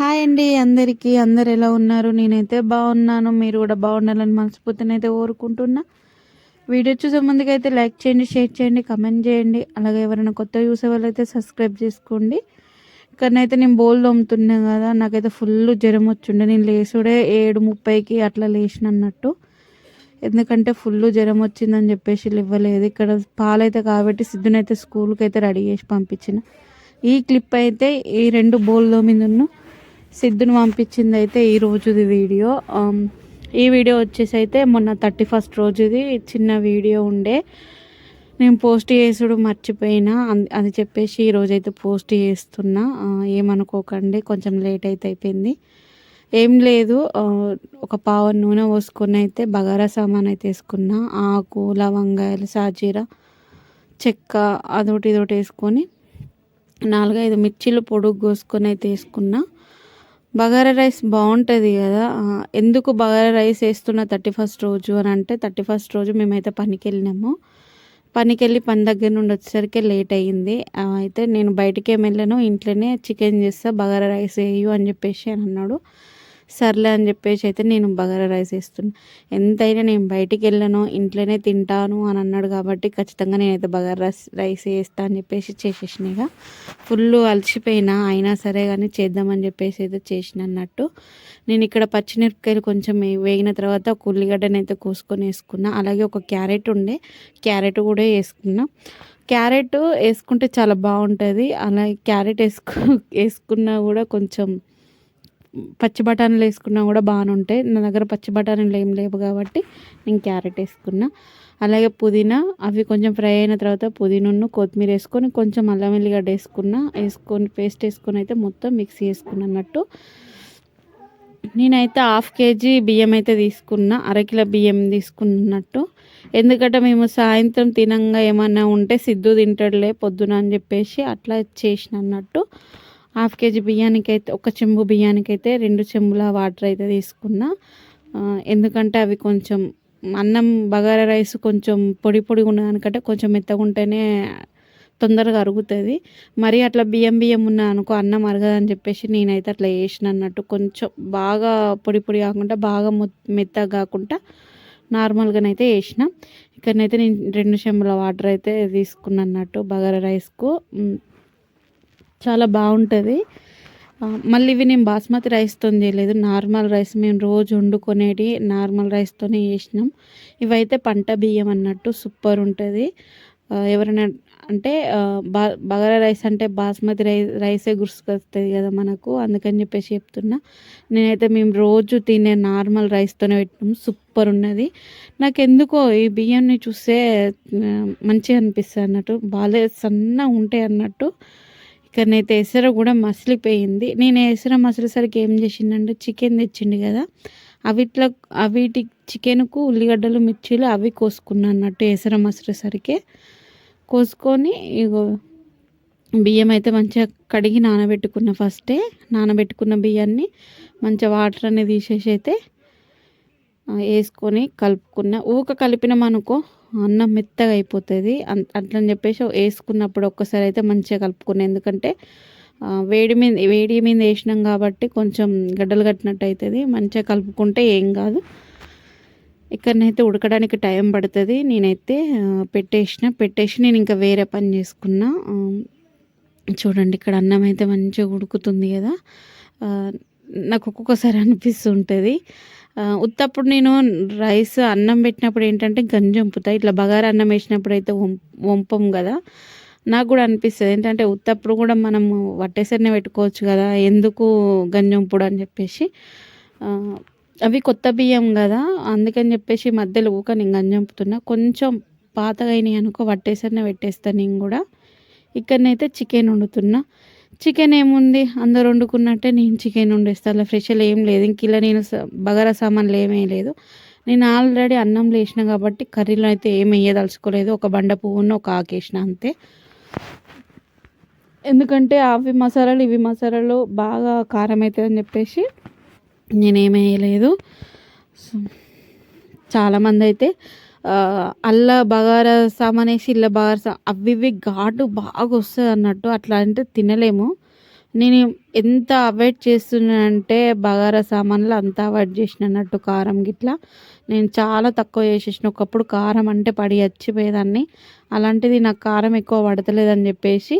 Hi అండి అందరికీ. అందరు ఎలా ఉన్నారు? నేనైతే బాగున్నాను. మీరు కూడా బాగుండాలని మనస్ఫూర్తినైతే కోరుకుంటున్నా. వీడియో చూసే ముందుకైతే అయితే లైక్ చేయండి షేర్ చేయండి కమెంట్ చేయండి. అలాగే ఎవరైనా కొత్త చూసే వాళ్ళైతే సబ్స్క్రైబ్ చేసుకోండి. ఇక్కడనైతే నేను బోల్ తోముతున్నా కదా నాకైతే ఫుల్ జ్వరం వచ్చిండే నేను లేచుడే ఏడు ముప్పైకి అట్లా లేచిన అన్నట్టు. ఎందుకంటే ఫుల్ జ్వరం వచ్చిందని చెప్పేసి ఇవ్వలేదు ఇక్కడ పాలైతే కాబట్టి సిద్ధునైతే స్కూల్కి అయితే రెడీ చేసి పంపించిన. ఈ క్లిప్ అయితే ఈ రెండు బోల్ మీద సిద్ధుని పంపించింది అయితే ఈ రోజుది వీడియో. ఈ వీడియో వచ్చేసి అయితే మొన్న థర్టీ ఫస్ట్ రోజుది చిన్న వీడియో ఉండే. నేను పోస్ట్ చేసుడు మర్చిపోయినా అది చెప్పేసి ఈరోజైతే పోస్ట్ చేస్తున్నా. ఏమనుకోకండి కొంచెం లేట్ అయితే అయిపోయింది. ఏం లేదు ఒక పావు నూనె పోసుకొని అయితే బగారా సామాన్ అయితే వేసుకున్నా. ఆకు లవంగాయలు సాజీర చెక్క అదొకటి ఇదొకటి వేసుకొని నాలుగైదు మిర్చీలు పొడుగు కోసుకొని అయితే వేసుకున్నా. బగారా రైస్ బాగుంటుంది కదా. ఎందుకు బగారా రైస్ వేస్తున్న థర్టీ ఫస్ట్ రోజు అని అంటే థర్టీ ఫస్ట్ రోజు మేమైతే పనికి వెళ్ళినాము పనికి వెళ్ళి పని దగ్గర నుండి వచ్చేసరికి లేట్ అయ్యింది. అయితే నేను బయటికి ఏమి వెళ్ళాను ఇంట్లోనే చికెన్ చేస్తా బగారా రైస్ వేయు అని చెప్పేసి అని అన్నాడు. సర్లే అని చెప్పేసి అయితే నేను బగారా రైస్ వేస్తున్నా. ఎంతైనా నేను బయటికి వెళ్ళను ఇంట్లోనే తింటాను అని అన్నాడు కాబట్టి ఖచ్చితంగా నేనైతే బగారా రైస్ రైస్ వేస్తా అని చెప్పేసి చేసేసిన ఇక. ఫుల్ అలసిపోయినా అయినా సరే కానీ చేద్దామని చెప్పేసి అయితే చేసిన అన్నట్టు. నేను ఇక్కడ పచ్చిమిరపకాయలు కొంచెం వేగిన తర్వాత ఒక ఉల్లిగడ్డని అయితే కోసుకొని వేసుకున్నా. అలాగే ఒక క్యారెట్ ఉండే క్యారెట్ కూడా వేసుకున్నా. క్యారెట్ వేసుకుంటే చాలా బాగుంటుంది. అలాగే క్యారెట్ వేసుకు వేసుకున్నా కూడా కొంచెం పచ్చి బఠానీలు వేసుకున్నా కూడా బాగానే ఉంటాయి. నా దగ్గర పచ్చి బఠానీలు ఏం లేవు కాబట్టి నేను క్యారెట్ వేసుకున్నా. అలాగే పుదీనా అవి కొంచెం ఫ్రై అయిన తర్వాత పుదీనాను కొత్తిమీర వేసుకొని కొంచెం అల్లం వెల్లిగడ్డ వేసుకున్నా. వేసుకొని పేస్ట్ వేసుకొని అయితే మొత్తం మిక్సీ వేసుకున్నట్టు నేనైతే హాఫ్ కేజీ బియ్యం అయితే తీసుకున్నా. అరకిలో బియ్యం తీసుకున్నట్టు ఎందుకంటే మేము సాయంత్రం తినంగా ఏమన్నా ఉంటే సిద్ధు తింటాడులే పొద్దున అని చెప్పేసి అట్లా చేసిన అన్నట్టు. హాఫ్ కేజీ బియ్యానికైతే ఒక చెంబు బియ్యానికైతే రెండు చెంబుల వాటర్ అయితే తీసుకున్నా. ఎందుకంటే అవి కొంచెం అన్నం బగారా రైస్ కొంచెం పొడి పొడిగా ఉన్నదానికంటే కొంచెం మెత్తగా ఉంటేనే తొందరగా అరుగుతుంది. మరి అట్లా బియ్యం బియ్యం ఉన్నా అనుకో అన్నం అరగదని చెప్పేసి నేనైతే అట్లా వేసిన అన్నట్టు కొంచెం బాగా పొడి పొడి కాకుండా బాగా మెత్తగా కాకుండా నార్మల్గానైతే వేసిన ఇక్కడనైతే నేను రెండు చెంబుల వాటర్ అయితే తీసుకున్నట్టు అన్నట్టు బగారా రైస్కు. చాలా బాగుంటుంది. మళ్ళీ ఇవి నేను బాస్మతి రైస్తో చేయలేదు. నార్మల్ రైస్ మేము రోజు వండుకునేటి నార్మల్ రైస్తోనే చేసినాం. ఇవైతే పంట బియ్యం అన్నట్టు సూపర్ ఉంటుంది ఎవరైనా అంటే బా బగారా రైస్ అంటే బాస్మతి రై రైసే గుర్తుకొస్తుంది కదా మనకు. అందుకని చెప్పేసి చెప్తున్నా. నేనైతే మేము రోజు తినే నార్మల్ రైస్తోనే పెట్టినాం. సూపర్ ఉన్నది నాకు ఎందుకో ఈ బియ్యాన్ని చూస్తే మంచిగా అనిపిస్తుంది అన్నట్టు. బాగాలే సన్న ఉంటాయి అన్నట్టు. ఇక్కడనైతే ఎసర కూడా మసిలిపోయింది. నేను ఎసర మసిలేసరికి ఏం చేసిందంటే చికెన్ తెచ్చిండు కదా అవిట్లో అవిటి చికెన్కు ఉల్లిగడ్డలు మిర్చీలు అవి కోసుకున్నా అన్నట్టు ఎసర మసిలేసరికి. కోసుకొని ఇగో బియ్యం అయితే మంచిగా కడిగి నానబెట్టుకున్న ఫస్టే నానబెట్టుకున్న బియ్యాన్ని మంచిగా వాటర్ అనేది తీసేసి అయితే వేసుకొని కలుపుకున్న. ఊక కలిపినామనుకో అన్నం మెత్తగా అయిపోతుంది. అట్లని చెప్పేసి వేసుకున్నప్పుడు ఒక్కసారి అయితే మంచిగా కలుపుకున్నాను ఎందుకంటే వేడి మీద వేడి మీద వేసినాం కాబట్టి కొంచెం గడ్డలు కట్టినట్టు అవుతుంది మంచిగా కలుపుకుంటే ఏం కాదు. ఇక్కడనైతే ఉడకడానికి టైం పడుతుంది. నేనైతే పెట్టేసిన. పెట్టేసి నేను ఇంకా వేరే పని చేసుకున్నా. చూడండి ఇక్కడ అన్నం అయితే మంచిగా ఉడుకుతుంది కదా. నాకు ఒక్కొక్కసారి అనిపిస్తుంటుంది. ఉత్తప్పుడు నేను రైస్ అన్నం పెట్టినప్పుడు ఏంటంటే గంజి వంపుతా. ఇట్లా బగారా అన్నం వేసినప్పుడు అయితే వంపం కదా. నాకు కూడా అనిపిస్తుంది. ఏంటంటే ఉత్తప్పుడు కూడా మనం వట్టేసరినే పెట్టుకోవచ్చు కదా. ఎందుకు గంజంపుడు అని చెప్పేసి. అవి కొత్త బియ్యం కదా. అందుకని చెప్పేసి మధ్యలో ఊక నేను గంజంపుతున్నా కొంచెం పాతగా అయినాయి అనుకో వట్టేసరినే పెట్టేస్తాను నేను కూడా. ఇక్కడనైతే చికెన్ వండుతున్నా. చికెన్ ఏముంది? అందరు వండుకున్నట్టే నేను చికెన్ వండేస్తా. అలా ఫ్రెష్లు ఏం లేదు. ఇంక ఇలా నేను బగారా సామాన్లు ఏమీ లేదు నేను ఆల్రెడీ అన్నం లేచిన కాబట్టి కర్రీలో అయితే ఏమి వేయదలుచుకోలేదు. ఒక బండ పువ్వును ఒక ఆకేసిన అంతే. ఎందుకంటే అవి మసాలాలు ఇవి మసాలాలు బాగా కారం అవుతుందని చెప్పేసి నేనేమేయలేదు చాలామంది అయితే అల్ల బగారా సామాన్ వేసి ఇల్ల బగారా సా అవి ఇవి ఘాటు బాగా వస్తుంది అన్నట్టు అట్లా అంటే తినలేము. నేను ఎంత అవాయిడ్ చేస్తున్నానంటే బగారా సామాన్లు అంతా అవాయిడ్ చేసిన అన్నట్టు కారం గిట్లా. నేను చాలా తక్కువ చేసేసిన. ఒకప్పుడు కారం అంటే పడి వచ్చిపోయేదాన్ని అలాంటిది నాకు కారం ఎక్కువ పడతలేదని చెప్పేసి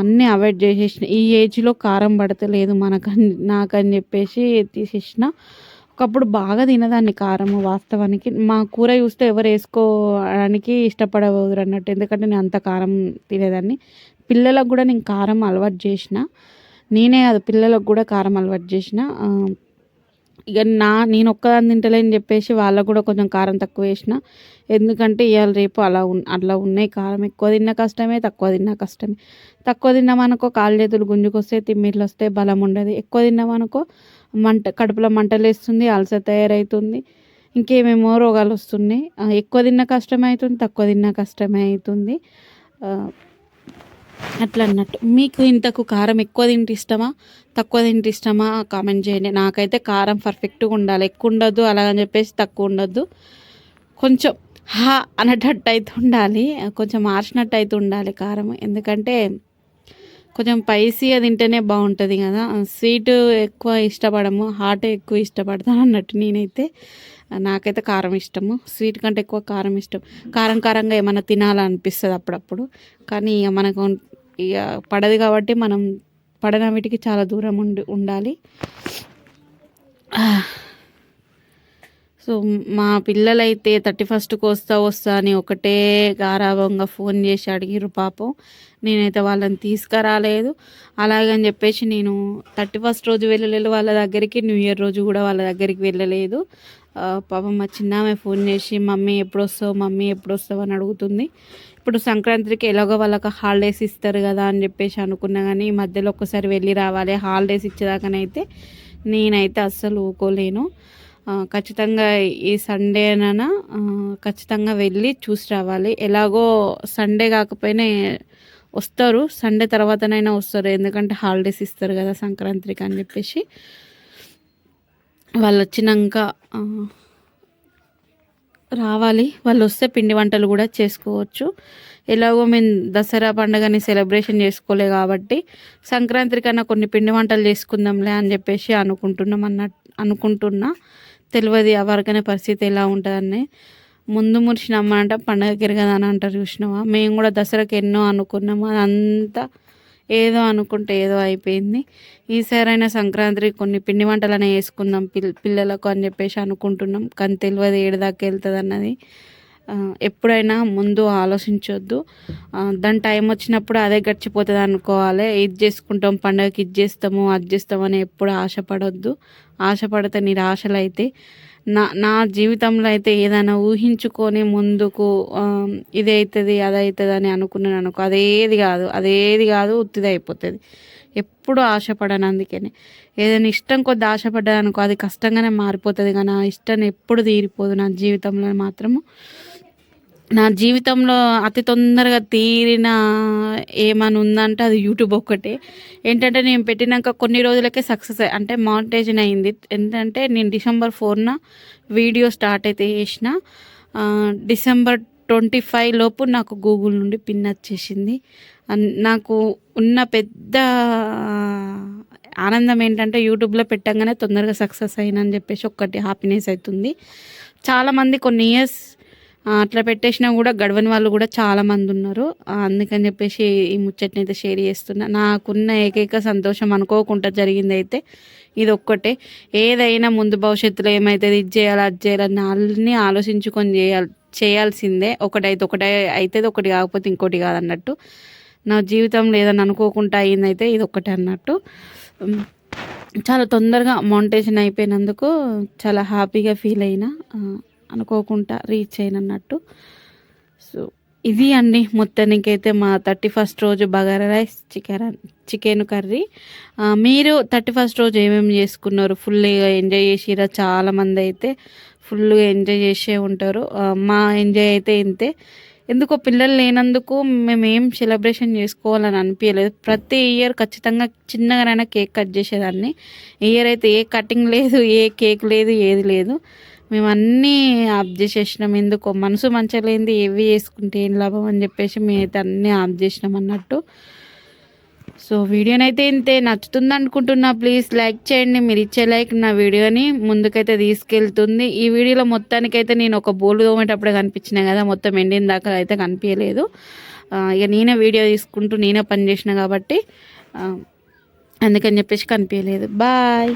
అన్నీ అవాయిడ్ చేసేసిన. ఈ ఏజ్లో కారం పడతలేదు మనకని నాకని చెప్పేసి తీసేసిన. ఒకప్పుడు బాగా తినేదాన్ని కారము వాస్తవానికి. మా కూర చూస్తే ఎవరు వేసుకోవడానికి ఇష్టపడవద్దు అన్నట్టు. ఎందుకంటే నేను అంత కారం తినేదాన్ని. పిల్లలకు కూడా నేను కారం అలవాటు చేసిన. నేనే అది పిల్లలకు కూడా కారం అలవాటు చేసిన. ఇక నా నేను ఒక్కదాన్ని తింటలేని చెప్పేసి వాళ్ళకు కూడా కొంచెం కారం తక్కువ వేసిన. ఎందుకంటే ఇవాళ రేపు అలా ఉన్ అట్లా ఉన్నాయి కారం. ఎక్కువ తిన్న కష్టమే తక్కువ తిన్నా కష్టమే. తక్కువ తిన్నామనుకో కాళ్ళు చేతులు గుంజుకొస్తే తిమ్మిట్లు వస్తే బలం ఉండదు. ఎక్కువ తిన్నామనుకో మంట కడుపులో మంటలేస్తుంది అలస తయారవుతుంది ఇంకేమేమో రోగాలు వస్తున్నాయి ఎక్కువ తిన్న కష్టమే అవుతుంది తక్కువ తిన్న కష్టమే అవుతుంది. అట్లా అన్నట్టు మీకు ఇంతకు కారం ఎక్కువ తింటే ఇష్టమా? తక్కువ తింటే ఇష్టమా? కామెంట్ చేయండి. నాకైతే కారం పర్ఫెక్ట్గా ఉండాలి. ఎక్కువ ఉండొద్దు అలాగని చెప్పేసి తక్కువ ఉండొద్దు కొంచెం హా అనేటట్టు అయితే ఉండాలి కొంచెం మార్చినట్టు అయితే ఉండాలి కారం. ఎందుకంటే కొంచెం స్పైసీగా తింటేనే బాగుంటుంది కదా. స్వీట్ ఎక్కువ ఇష్టపడము హాట్ ఎక్కువ ఇష్టపడతాను అన్నట్టు నేనైతే. నాకైతే కారం ఇష్టము స్వీట్ కంటే ఎక్కువ కారం ఇష్టం. కారం కారంగా ఏమైనా తినాలనిపిస్తుంది అప్పుడప్పుడు. కానీ ఇక మనకు ఇక పడదు కాబట్టి మనం పడన వీటికి చాలా దూరం ఉండి ఉండాలి. సో మా పిల్లలైతే థర్టీ ఫస్ట్కి వస్తా వస్తా అని ఒకటే గారాభంగా ఫోన్ చేసి అడిగిర్రు పాపం. నేనైతే వాళ్ళని తీసుకురాలేదు. అలాగని చెప్పేసి నేను థర్టీ ఫస్ట్ రోజు వెళ్ళలేదు. వాళ్ళ దగ్గరికి న్యూ ఇయర్ రోజు కూడా వాళ్ళ దగ్గరికి వెళ్ళలేదు. పాపం మా చిన్నామె ఫోన్ చేసి మమ్మీ ఎప్పుడు వస్తావు మమ్మీ ఎప్పుడు వస్తావు అని అడుగుతుంది. ఇప్పుడు సంక్రాంతికి ఎలాగో వాళ్ళకి హాలిడేస్ ఇస్తారు కదా అని చెప్పేసి అనుకున్నా కానీ ఈ మధ్యలో ఒక్కసారి వెళ్ళి రావాలి. హాలిడేస్ ఇచ్చేదాకానైతే నేనైతే అస్సలు ఊకోలేను. ఖచ్చితంగా ఈ సండేనైనా ఆ, ఖచ్చితంగా వెళ్ళి చూసి రావాలి. ఎలాగో సండే కాకపోయినా వస్తారు. సండే తర్వాతనైనా వస్తారు. ఎందుకంటే హాలిడేస్ ఇస్తారు కదా సంక్రాంతికి అని చెప్పేసి. వాళ్ళు వచ్చినాక రావాలి. వాళ్ళు వస్తే పిండి వంటలు కూడా చేసుకోవచ్చు. ఎలాగో మేము దసరా పండుగని సెలబ్రేషన్ చేసుకోలే కాబట్టి సంక్రాంతి కన్నా కొన్ని పిండి వంటలు చేసుకుందాంలే అని చెప్పేసి అనుకుంటున్నాం అన్న అనుకుంటున్నా. తెలియదు ఎవరికైనా పరిస్థితి ఎలా ఉంటుందని. ముందు మురిసిన అమ్మ అంటే పండగకి ఎరగదని అని అంటారు చూసినావా? మేము కూడా దసరాకి ఎన్నో అనుకున్నాము అదంతా ఏదో అనుకుంటే ఏదో అయిపోయింది. ఈసారైనా సంక్రాంతికి కొన్ని పిండి వంటలనే వేసుకుందాం పిల్ పిల్లలకు అని చెప్పేసి అనుకుంటున్నాం కానీ తెలియదు ఏడు దాకా వెళ్తుంది అన్నది ఎప్పుడైనా ముందు ఆలోచించొద్దు. దాని టైం వచ్చినప్పుడు అదే గడిచిపోతుంది అనుకోవాలి ఇది చేసుకుంటాం పండగకి ఇది చేస్తాము అది చేస్తాము అని ఎప్పుడు ఆశపడొద్దు. ఆశపడితే నిరాశలు అయితే నా నా జీవితంలో అయితే ఏదైనా ఊహించుకొని ముందుకు ఇది అవుతుంది అది అవుతుంది అని అనుకున్నాను అనుకో అదేది కాదు అదేది కాదు ఉత్తిది అయిపోతుంది. ఎప్పుడు ఆశపడను అందుకని. ఏదైనా ఇష్టం కొద్ది ఆశపడ్డాను అనుకో అది కష్టంగానే మారిపోతుంది. కానీ ఆ ఇష్టం ఎప్పుడు తీరిపోదు నా జీవితంలో మాత్రము. నా జీవితంలో అతి తొందరగా తీరిన ఏమైనా ఉందంటే అది యూట్యూబ్ ఒక్కటే. ఏంటంటే నేను పెట్టినాక కొన్ని రోజులకే సక్సెస్ అంటే మానిటైజన్ అయింది. ఎందుకంటే నేను డిసెంబర్ ఫోర్న వీడియో స్టార్ట్ అయితే చేసిన. డిసెంబర్ ట్వంటీ ఫైవ్ లోపు నాకు గూగుల్ నుండి పిన్ వచ్చేసింది. అన్- నాకు ఉన్న పెద్ద ఆనందం ఏంటంటే యూట్యూబ్లో పెట్టంగానే తొందరగా సక్సెస్ అయినని చెప్పేసి ఒక్కటి హ్యాపీనెస్ అవుతుంది. చాలామంది కొన్ని ఇయర్స్ అట్లా పెట్టేసినా కూడా గడవని వాళ్ళు కూడా చాలామంది ఉన్నారు. అందుకని చెప్పేసి ఈ ముచ్చట్ని అయితే షేర్ చేస్తున్నా. నాకున్న ఏకైక సంతోషం అనుకోకుండా జరిగింది అయితే ఇది ఒక్కటే ఏదైనా ముందు భవిష్యత్తులో ఏమైతే ఇది చేయాలి అది చేయాలని అన్నీ ఆలోచించుకొని చేయాలి చేయాల్సిందే. ఒకటైతే ఒకటే అవుతుంది ఒకటి కాకపోతే ఇంకోటి కాదన్నట్టు. నా జీవితంలో లేదని అనుకోకుండా అయిందైతే ఇది ఒక్కటే అన్నట్టు చాలా తొందరగా మౌంటేషన్ అయిపోయినందుకు చాలా హ్యాపీగా ఫీల్ అయినా. అనుకోకుండా రీచ్ అయినన్నట్టు. సో ఇది అండి మొత్తానికైతే మా థర్టీ ఫస్ట్ రోజు bagara rice chicken chicken curry. మీరు థర్టీ ఫస్ట్ రోజు ఏమేమి చేసుకున్నారు? ఫుల్గా ఎంజాయ్ చేసిరా? చాలామంది అయితే ఫుల్గా ఎంజాయ్ చేసే ఉంటారు. మా ఎంజాయ్ అయితే ఇంతే. ఎందుకో పిల్లలు లేనందుకు మేము ఏం సెలబ్రేషన్ చేసుకోవాలని అనిపించలేదు ప్రతి ఇయర్ ఖచ్చితంగా చిన్నగానైనా కేక్ కట్ చేసేదాన్ని. ఇయర్ అయితే ఏ కటింగ్ లేదు ఏ కేక్ లేదు ఏది లేదు. మేము అన్నీ ఆఫ్ చేసేసినాం ఎందుకో మనసు మంచిగా లేనిది ఏవి చేసుకుంటే ఏం లాభం అని చెప్పేసి మేమైతే అన్నీ ఆఫ్ చేసినాం అన్నట్టు. సో వీడియోనైతే ఇంతే. నచ్చుతుంది అనుకుంటున్నా ప్లీజ్ లైక్ చేయండి. మీరు ఇచ్చే లైక్ నా వీడియోని ముందుకైతే తీసుకెళ్తుంది. ఈ వీడియోలో మొత్తానికైతే నేను ఒక బోలు తోమేటప్పుడే కనిపించినా కదా మొత్తం ఎండిన దాకా అయితే కనిపించలేదు. ఇక నేనే వీడియో తీసుకుంటూ నేనే పని చేసిన కాబట్టి అందుకని చెప్పేసి కనిపించలేదు. బాయ్.